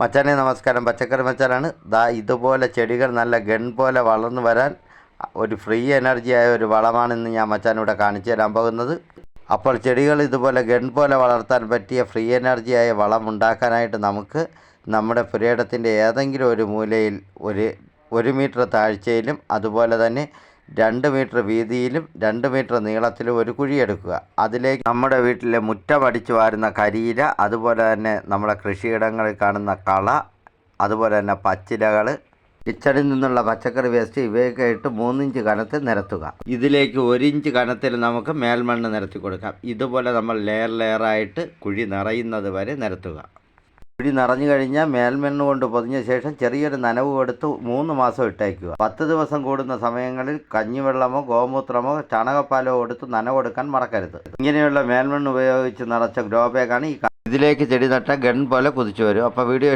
മച്ചാനെ നമസ്കാരം. പച്ചക്കറി മച്ചാനാണ്. ദാ ഇതുപോലെ ചെടികൾ നല്ല ഗൺ പോലെ വളർന്നു വരാൻ ഒരു ഫ്രീ എനർജിയായ ഒരു വളമാണെന്ന് ഞാൻ മച്ചാനിവിടെ കാണിച്ചു തരാൻ പോകുന്നത്. അപ്പോൾ ചെടികൾ ഇതുപോലെ ഗൺ പോലെ വളർത്താൻ പറ്റിയ ഫ്രീ എനർജിയായ വളം ഉണ്ടാക്കാനായിട്ട് നമുക്ക് നമ്മുടെ പുരയിടത്തിന്റെ ഏതെങ്കിലും ഒരു മൂലയിൽ ഒരു ഒരു മീറ്റർ താഴ്ചയിലും അതുപോലെ തന്നെ രണ്ട് മീറ്റർ വീതിയിലും രണ്ട് മീറ്റർ നീളത്തിലും ഒരു കുഴിയെടുക്കുക അതിലേക്ക് നമ്മുടെ വീട്ടിലെ മുറ്റമടിച്ചു വാരുന്ന കരിയില അതുപോലെ തന്നെ നമ്മുടെ കൃഷിയിടങ്ങളിൽ കാണുന്ന കള അതുപോലെ തന്നെ പച്ചിലകൾ കിച്ചണിൽ നിന്നുള്ള പച്ചക്കറി വേസ്റ്റ് ഇവയൊക്കെ ഇട്ട് മൂന്നിഞ്ച് കനത്തിൽ നിരത്തുക. ഇതിലേക്ക് ഒരു ഇഞ്ച് കനത്തിൽ നമുക്ക് മേൽമണ്ണ് നിരത്തി കൊടുക്കാം. ഇതുപോലെ നമ്മൾ ലെയർ ലെയറായിട്ട് കുഴി നിറയുന്നത് വരെ നിരത്തുക. കുഴി നിറഞ്ഞു കഴിഞ്ഞാൽ മേൽമെണ്ണ കൊണ്ട് പൊതിഞ്ഞ ശേഷം ചെറിയൊരു നനവ് കൊടുത്ത് മൂന്ന് മാസം ഇട്ടേക്കുക. പത്ത് ദിവസം കൂടുന്ന സമയങ്ങളിൽ കഞ്ഞിവെള്ളമോ ഗോമൂത്രമോ ചാണകപ്പാലോ കൊടുത്ത് നനവ് കൊടുക്കാൻ മറക്കരുത്. ഇങ്ങനെയുള്ള മേൽമെണ്ണ ഉപയോഗിച്ച് നിറച്ച ഗ്രോ ബാഗാണ് ഈ ഇതിലേക്ക് ചെടി നട്ട ഗൺ പോലെ കുതിച്ചു വരും. അപ്പോൾ വീഡിയോ